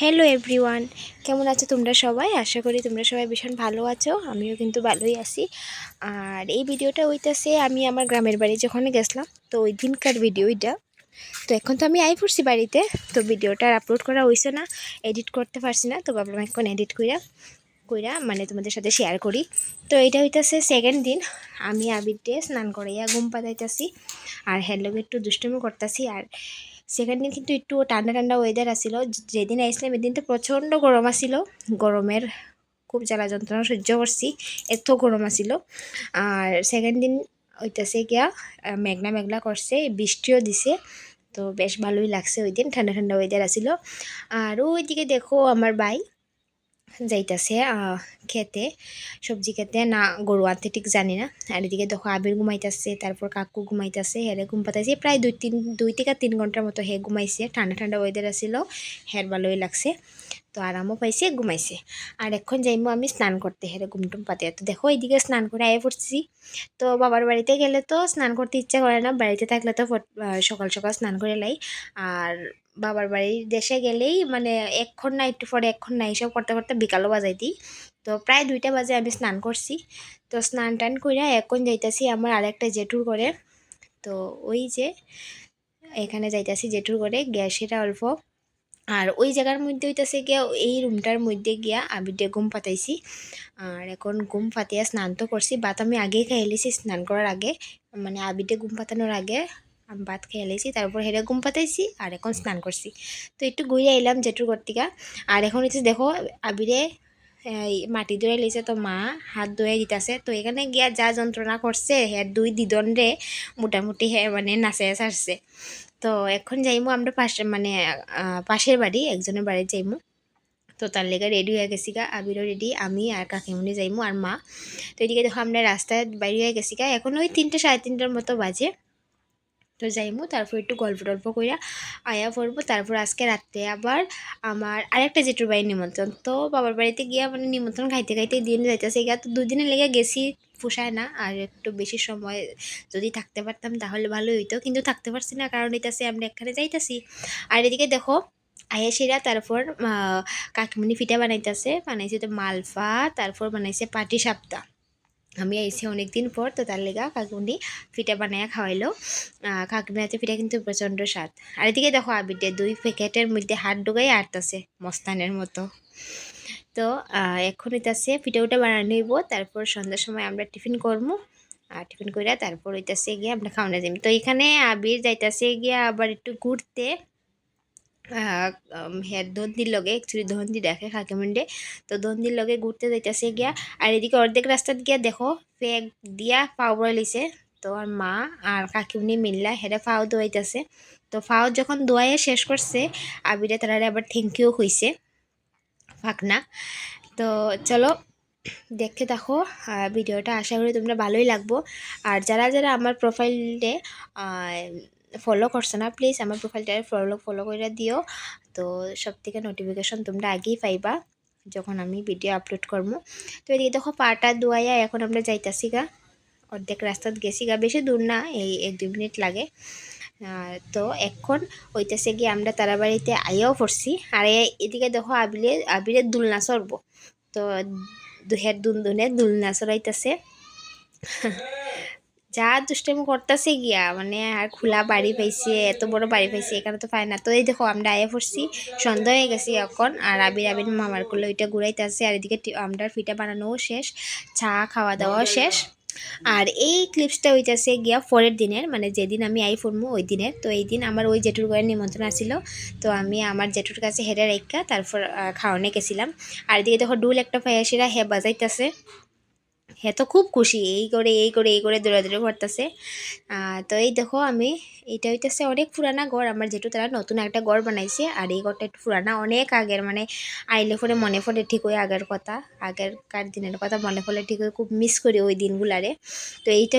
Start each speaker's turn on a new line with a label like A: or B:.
A: Hello everyone কেমন আছো তোমরা সবাই? আশা করি তোমরা সবাই ভীষণ ভালো আছো। আমিও কিন্তু ভালোই আছি। আর এই ভিডিওটা হইতাছে, আমি আমার গ্রামের বাড়ি যখন গেছিলাম, তো ওই দিনকার ভিডিও এটা। তো এখন তো আমি আই পড়ছি বাড়িতে, তো ভিডিওটা আপলোড করা হয়েছে না এডিট করতে পারছি না, তো ভাবলাম এখন এডিট কইরা কইরা মানে তোমাদের সাথে শেয়ার করি। তো এটা হইতাছে সেকেন্ড দিন, আমি আবির স্নান করাইয়া ঘুম পাতাইতাছি আর হ্যালোকে একটু দুষ্টুমি করতেছি, আর সেকেন্ড দিন কিন্তু একটু ঠান্ডা ঠান্ডা ওয়েদার আসিল যেদিন আইসলাম এদিন তো প্রচণ্ড গরম আসিল গরমের খুব জ্বালা যন্ত্রণা সহ্য করছি, এত গরম আসিল আর সেকেন্ড দিন ওইটাছে গিয়া মেঘনা মেঘলা করছে, বৃষ্টিও দিছে। তো বেশ ভালোই লাগছে ওই দিন, ঠান্ডা ঠান্ডা ওয়েদার আসিল আর ওইদিকে দেখো আমার ভাই যাইতাছে খেতে, সবজি খেতে, না গরু আনতে ঠিক জানি না। আর এদিকে দেখো আবির ঘুমাইতেছে, তারপর কাকু ঘুমাইতেছে, হেরে ঘুম পাতাইছে। প্রায় দুই তিন, দুই থেকে তিন ঘণ্টার মতো হে ঘুমাইছে। ঠান্ডা ঠান্ডা ওয়েদার আছিল, হের ভালোই লাগছে। তো আরামও পাইছে, ঘুমাইছে। আর এখন যাইমো আমি স্নান করতে, হেরে ঘুমটুম পাতে। তো দেখো এইদিকে স্নান করে আয়ে পড়ছি। তো বাবার বাড়িতে গেলে তো স্নান করতে ইচ্ছা করে না, বাড়িতে থাকলে তো সকাল সকাল স্নান করে লাই। আর বাবার বাড়ির দেশে গেলেই মানে এক্ষণ না, একটু পরে এক্ষণ না, এইসব করতে করতে বিকালও বাজাই দিই তো প্রায় দুইটা বাজে আমি স্নান করছি। তো স্নান টান কইরা এখন যাইতাছি আমার আরেকটা জেঠুর করে তো ওই যে এখানে যাইতাছি জেঠুর করে গ্যাসেরা অল্প। আর ওই জায়গার মধ্যে হইতাছে গিয়া, এই রুমটার মধ্যে গিয়া আবিরটা ঘুম পাতাইছি। আর এখন ঘুম পাতিয়া স্নান তো করছি ভাত আমি আগেই খাই এলেছি স্নান করার আগে। মানে আবিরটা ঘুম পাতানোর আগে। আমি ভাত খেয়ে এলেছি তারপর হেরে ঘুম পাতাইছি আর এখন স্নান করছি। তো একটু ঘুরে এলাম জেঠুর ঘর থেকে। আর এখন হচ্ছে দেখো, আবিরে মাটি ধরে লইছে তো মা, হাত ধুয়ে দিতেছে। তো এখানে গিয়া যা যন্ত্রণা করছে হ্যাঁ দুই দিদনরে মোটামুটি হ্যাঁ মানে নাচে ছাড়ছে। তো এখন যাইমু আমরা পাশে মানে পাশের বাড়ি, একজনের বাড়ি যাইমু। তো তার লেগে রেডি হয়ে গেছি গা, আবিরও রেডি আমি আর কাকিমুনি যাইমু আর মা। তো এদিকে দেখো আমরা রাস্তায় বাইরে হয়ে গেছি গা, এখন ওই তিনটে, সাড়ে তিনটার মতো বাজে। তো যাইমু, তারপর একটু গল্প টল্প কইরা আয়া পড়ব। তারপর আজকে রাত্রে আবার আমার আরেকটা জেঠুর বাড়ির নিমন্ত্রণ। তো বাবার বাড়িতে গিয়া মানে নিমন্ত্রণ খাইতে খাইতে দিন যাইতেছে গিয়া। তো দুদিনের লেগে গেছি পোষায় না, আর একটু বেশি সময় যদি থাকতে পারতাম তাহলে ভালো হইতো। কিন্তু থাকতে পারছি না, কারণ এটাছে আমরা এখানে যাইতাছি। আর এদিকে দেখো আয়াসিরা তারপর কাকিমণি পিঠা বানাইতেছে। বানাইছে তো মালফা তারপর বানাইছে পাটি সাপ্তা আমি আইসি অনেক দিন পর, তো তার লেগা কাকিমণি পিঠা বানাইয়া খাওয়াইলো। হাতে পিঠা কিন্তু প্রচণ্ড স্বাদ। আর এদিকে দেখো আবিরটে দুই প্যাকেটের মধ্যে হাত ঢুকাই আটতাছে, মস্তানের মতো। তো এখন হইতাছে পিঠা উঠা বানানো হইব, তারপর সন্ধ্যার সময় আমরা টিফিন করব আর টিফিন কইরা তারপর হইতাছে গিয়ে আমরা খাওয়ানো যাই তো এখানে আবির যাইতাছে গিয়া আবার একটু ঘুরতে। হের ধন্দির লগে অ্যাকচুয়ালি ধন্দি দেখে খাকিমন্ডে তো ধন্দির লগে ঘুরতে যাইতাছে গিয়া, আর এদিকে অর্ধেক রাস্তাত গিয়া দেখো, ফেক দিয়া পাও বড় লিছে তো আর মা আর কাকিমনি মিল্লা হেরে ফাও দোয়াইতেছে তো ফাও যখন দোয়াইয়ে শেষ করছে, আবিরে তারা আবার থ্যাংক ইউ হইছে ফাঁকনা। তো চলো, দেখতে দেখো ভিডিওটা। আশা করি তোমরা ভালোই লাগবো। আর যারা যারা আমার প্রোফাইলে ফলো করছ না প্লিজ আমার প্রোফাইলটা ফলো ফলো করে দিও। তো সব থেকে নোটিফিকেশন তোমরা আগেই পাইবা যখন আমি ভিডিও আপলোড করব। তো এদিকে দেখো পাটা দোয়াইয়া এখন আমরা যাইতাছি গা। অর্ধেক রাস্তাত গেছি গা, বেশি দূর না, এই এক দুই মিনিট লাগে। তো এখন হইতেছে গিয়ে আমরা তারাবাড়িতে আইয়াও পড়ছি। আর এদিকে দেখো আবিলে আবিরের দুলনা চড়বো। তো দুহের দুনদুনে দুলনা চড়াইতেছে। যা দুষ্টামি করতেছে গিয়া মানে আর খোলা বাড়ি পাইছে, এত বড় বাড়ি পাইছে এখানে তো পায় না। তো এই দেখো, আমরা আয়া পড়ছি, সন্ধ্যা হয়ে গেছি এখন, আর আবির আবির মামার করলে ওইটা ঘুরাইতে ঘুরাইতেছে, আর এদিকে আমরা পিঠা বানানোও শেষ, চা খাওয়া দাওয়াও শেষ। আর এই ক্লিপসটা হইতাছে গিয়া পরের দিনের মানে যেদিন আমি আই ফোরমু ওই দিনের। তো এই দিন আমার ওই জেঠুর ঘরে নিমন্ত্রণ আসছিল তো আমি আমার জেঠুর কাছে হেরে রেখা তারপর খাওয়ানে গেছিলাম। আর এদিকে দেখো ডুল একটা ফায়াসিরা হে বাজাইতেছে। হে তো খুব খুশি, এই করে এই করে এই করে দৌড়াদৌড়ি করতেছে। তো এই দেখো আমি, এটা হইতেছে অনেক পুরানা ঘর, আমার যেটু তারা নতুন একটা ঘর বানাইছে, আর এই ঘরটা একটু পুরানা, অনেক আগের মানে আইলে পরে মনে পড়ে ঠিক ওই আগের কথা, আগেরকার দিনের কথা মনে পড়লে ঠিক খুব মিস করি ওই দিনগুলারে। তো এইটা